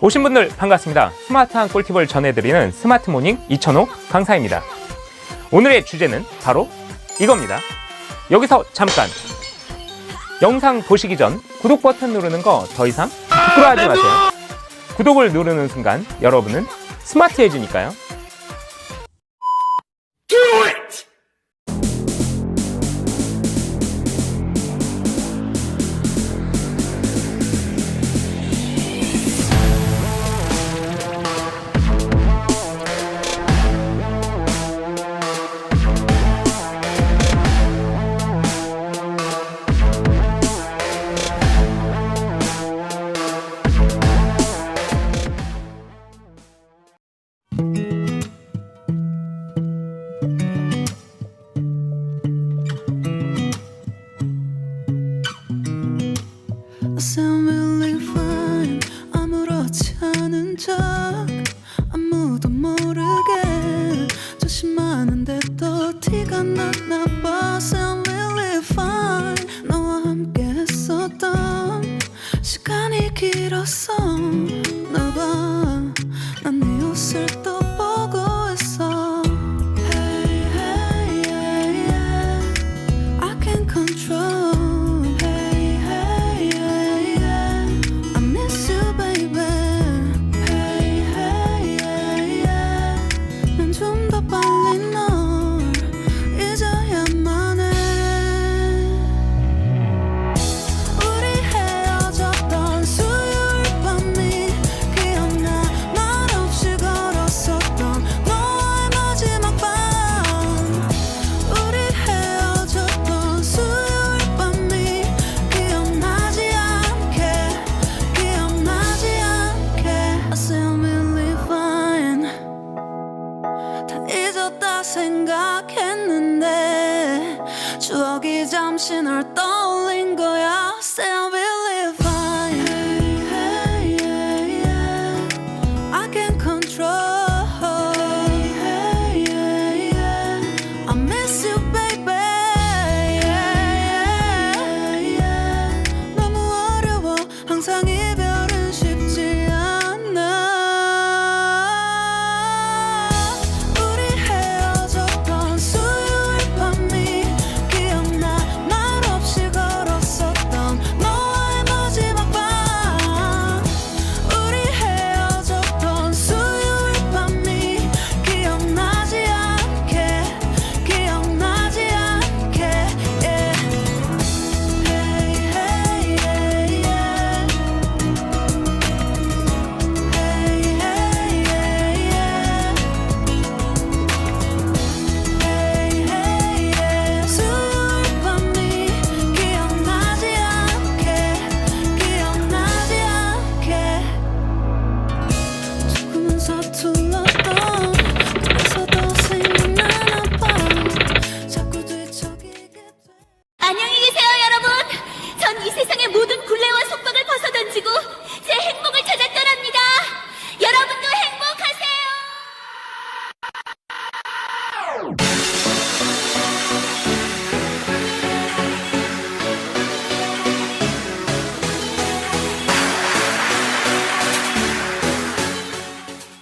오신 분들 반갑습니다. 스마트한 꿀팁을 전해드리는 스마트 모닝 이천호 강사입니다. 오늘의 주제는 바로 이겁니다. 여기서 잠깐. 영상 보시기 전 구독 버튼 누르는 거 더 이상 부끄러워하지 마세요. 구독을 누르는 순간 여러분은 스마트해지니까요. 척. 아무도 모르 거기 잠시 널 떠올린 거야.